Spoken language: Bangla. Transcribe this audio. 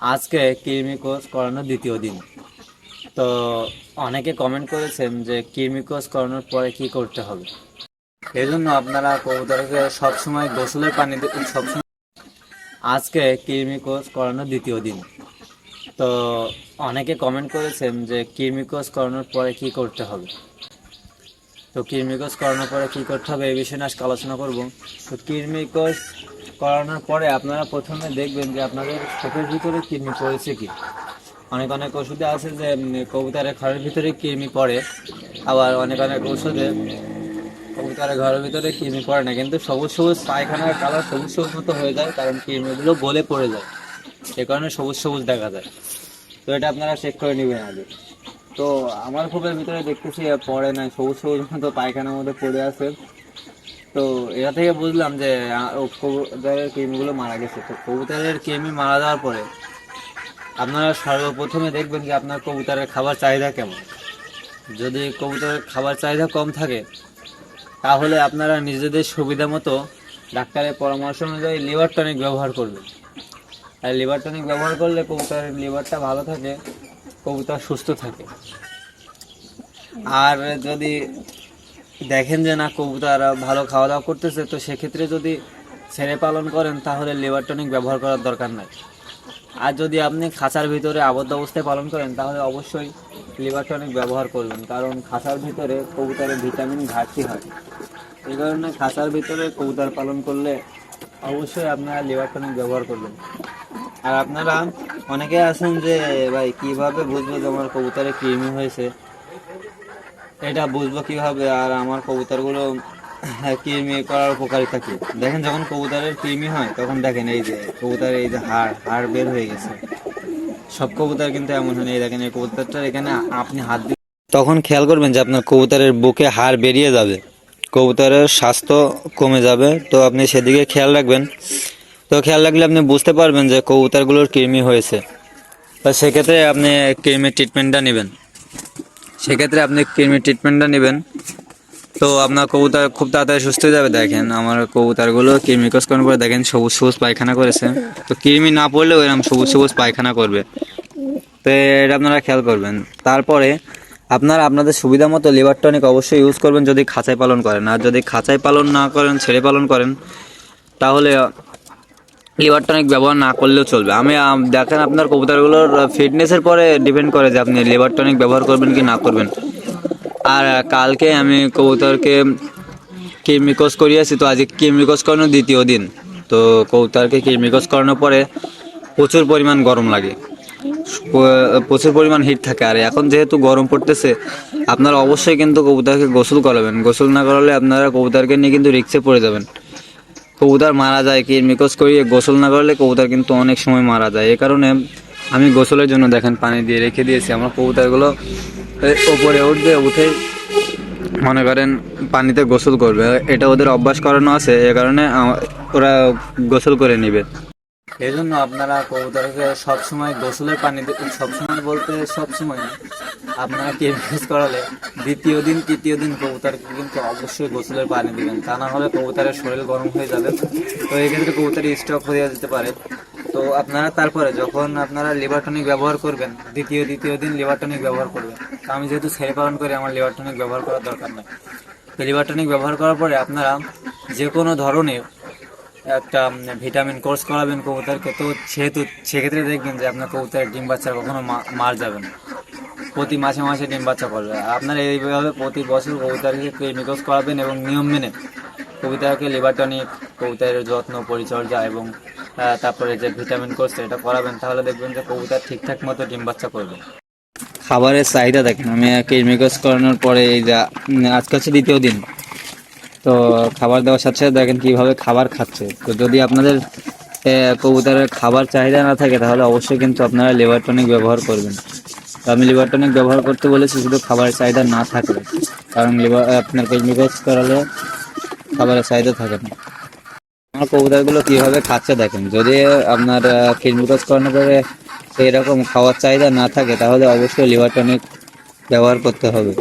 আজকে কৃমি কোর্স করানোর দ্বিতীয় দিন। তো অনেকে কমেন্ট করেছেন যে কৃমি কোর্স করানোর পরে কি করতে হবে। এই জন্য আপনারা কবুতরকে সবসময় গোসলের পানি সবসময় আজকে কৃমি কোর্স করানোর দ্বিতীয় দিন। তো অনেকে কমেন্ট করেছেন যে কৃমি কোর্স করানোর পরে কি করতে হবে। তো কৃমি কোর্স করানোর পরে কি করতে হবে এই বিষয়ে আজকে আলোচনা করব। তো কৃমি কোর্স করানোর পরে আপনারা প্রথমে দেখবেন যে আপনাদের চোখের ভিতরে কৃমি পড়েছে কি। অনেক অনেক ওষুধে আছে যে কবুতরের ঘরের ভিতরে কৃমি পড়ে, আবার অনেক অনেক ওষুধে কবুতরের ঘরের ভিতরে কৃমি পড়ে না। কিন্তু সবুজ সবুজ পায়খানার কালার সবুজ সবুজ মতো হয়ে যায়, কারণ কৃমিগুলো গলে পড়ে যায়। সে কারণে সবুজ সবুজ দেখা যায়। তো এটা আপনারা চেক করে নেবেন আগে। তো আমার খুবের ভিতরে দেখতেছি পড়ে না সবুজ সবুজ মতো পায়খানার মধ্যে পড়ে আছে। তো এটা থেকে বুঝলাম যে কবুতরের কৃমিগুলো মারা গেছে। তো কবুতরের কৃমি মারা যাওয়ার পরে আপনারা সর্বপ্রথমে দেখবেন যে আপনার কবুতরের খাবার চাহিদা কেমন। যদি কবুতরের খাবার চাহিদা কম থাকে, তাহলে আপনারা নিজেদের সুবিধা মতো ডাক্তারের পরামর্শ অনুযায়ী লিভার টনিক ব্যবহার করবেন। আর লিভার টনিক ব্যবহার করলে কবুতরের লিভারটা ভালো থাকে, কবুতর সুস্থ থাকে। আর যদি দেখেন যে না, কবুতর ভালো খাওয়া দাওয়া করতেছে, তো সেক্ষেত্রে যদি ছেড়ে পালন করেন, তাহলে লিভার টনিক ব্যবহার করার দরকার নাই। আর যদি আপনি খাঁচার ভিতরে আবদ্ধ অবস্থায় পালন করেন, তাহলে অবশ্যই লিভার টনিক ব্যবহার করবেন, কারণ খাঁচার ভিতরে কবুতরের ভিটামিন ঘাটতি হয়। এই কারণে খাঁচার ভিতরে কবুতর পালন করলে অবশ্যই আপনারা লিভার টনিক ব্যবহার করবেন। আর আপনারা অনেকে আছেন যে, ভাই, কীভাবে বুঝব যে আমার কবুতরে কৃমি হয়েছে? এটা বুঝব কীভাবে আর আমার কবুতরগুলো হ্যাঁ, কৃমি করার উপকারিতা কি? দেখেন যখন কবুতরের কৃমি হয় তখন দেখেন এই যে কবুতরের এই যে হাড় হাড় বের হয়ে গেছে। সব কবুতর কিন্তু এমন হয় এই দেখেন এই কবুতরটার এখানে আপনি হাত দিয়ে তখন খেয়াল করবেন যে আপনার কবুতরের বুকে হাড় বেরিয়ে যাবে। কবুতরের স্বাস্থ্য কমে যাবে। তো আপনি সেদিকে খেয়াল রাখবেন। তো খেয়াল রাখলে আপনি বুঝতে পারবেন যে কবুতরগুলোর কৃমি হয়েছে। তো সেক্ষেত্রে আপনি কৃমির ট্রিটমেন্টটা নেবেন। সেক্ষেত্রে আপনি কৃমির ট্রিটমেন্টটা নেবেন। তো আপনার কবুতর খুব তাড়াতাড়ি সুস্থ হয়ে যাবে, দেখেন। আমার কবুতরগুলো কৃমি কোষ করার পরে দেখেন সবুজ সবুজ পায়খানা করেছে। তো কৃমি না পড়লেও এরকম সবুজ সবুজ পায়খানা করবে। তো এটা আপনারা খেয়াল করবেন। তারপরে আপনারা, আপনাদের সুবিধা মতো লিভার টনিক অবশ্যই ইউজ করবেন যদি খাঁচায় পালন করেন। আর যদি খাঁচায় পালন না করেন, ছেড়ে পালন করেন, তাহলে লিভার টনিক ব্যবহার না করলেও চলবে। আমি দেখেন আপনার কবুতরগুলোর ফিটনেসের পরে ডিপেন্ড করে যে আপনি লিভার টনিক ব্যবহার করবেন কি না করবেন। আর কালকে আমি কবুতরকে কিমিকস করিয়েছি, তো আজকে কিমিকস করানো দ্বিতীয় দিন। তো কবুতরকে কিমিকস করানোর পরে প্রচুর পরিমাণ গরম লাগে। প্রচুর পরিমাণ হিট থাকে। আর এখন যেহেতু গরম পড়তেছে, আপনারা অবশ্যই কিন্তু কবুতরকে গোসল করাবেন। গোসল না করালে আপনারা কবুতরকে নিয়ে কিন্তু রিক্সে পড়ে যাবেন। কবুতর মারা যায় কি মিকস করিয়ে গোসল না করলে কবুতর কিন্তু অনেক সময় মারা যায়। এই কারণে আমি গোসলের জন্য দেখেন পানি দিয়ে রেখে দিয়েছি। আমার কবুতরগুলো ওপরে উঠবে, উঠে মনে করেন পানিতে গোসল করবে। এটা ওদের অভ্যাস করানো আছে, এ কারণে ওরা গোসল করে নিবে। এই জন্য আপনারা কবুতরকে সবসময় গোসলের পানি সবসময় বলতে সবসময় আপনারা কেমিক্যাল করালে দ্বিতীয় দিন, তৃতীয় দিন কবুতরকে কিন্তু অবশ্যই গোসলের পানি দিবেন। তা না হলে কবুতরের শরীর গরম হয়ে যাবে। তো এক্ষেত্রে কবুতর স্টক হয়ে যেতে পারে। তো আপনারা তারপরে যখন আপনারা লিভার টনিক ব্যবহার করবেন, দ্বিতীয় দ্বিতীয় দিন লিভার টনিক ব্যবহার করবেন। তো আমি যেহেতু ছেড়ে পালন করি, আমার লিভার টনিক ব্যবহার করার দরকার নেই। তো লিভার টনিক ব্যবহার করার পরে আপনারা যে কোনো ধরনের একটা ভিটামিন কোর্স করাবেন কবুতরকে। তো সেহেতু, সেক্ষেত্রে দেখবেন যে আপনার কবুতরের ডিম বাচ্চা কখনো মার যাবে না। প্রতি মাসে মাসে ডিম বাচ্চা করবে আপনারা এইভাবে প্রতি বছর কবুতরকে ক্লিনিকস করাবেন এবং নিয়ম মেনে কবুতরকে লিভার টনিক কবুতরের যত্ন, পরিচর্যা এবং তারপরে যে ভিটামিন কোর্স এটা করাবেন, তাহলে দেখবেন যে কবুতর ঠিকঠাক মতো ডিম বাচ্চা করবে। খাবারের চাহিদা দেখেন, আমি কেমিকস করানোর পরে এই যা আজকে হচ্ছে দ্বিতীয় দিন। তো খাবার দেওয়ার সাথে সাথে দেখেন কীভাবে খাবার খাচ্ছে। তো যদি আপনাদের কবুতরের খাবার চাহিদা না থাকে, তাহলে অবশ্যই কিন্তু আপনারা লিভার টনিক ব্যবহার করবেন। আমি লিভার টনিক ব্যবহার করতে বলেছি, শুধু খাবারের চাহিদা না থাকলে। কারণ লিভার আপনার লিভার করালে খাবারের চাহিদা থাকে না। আমার কবুতরগুলো কীভাবে খাচ্ছে দেখেন, যদি আপনার কেমিকস করানোর পরে সেই রকম খাওয়ার চাহিদা না থাকে, তাহলে অবশ্যই লিভার টনিক ব্যবহার করতে হবে।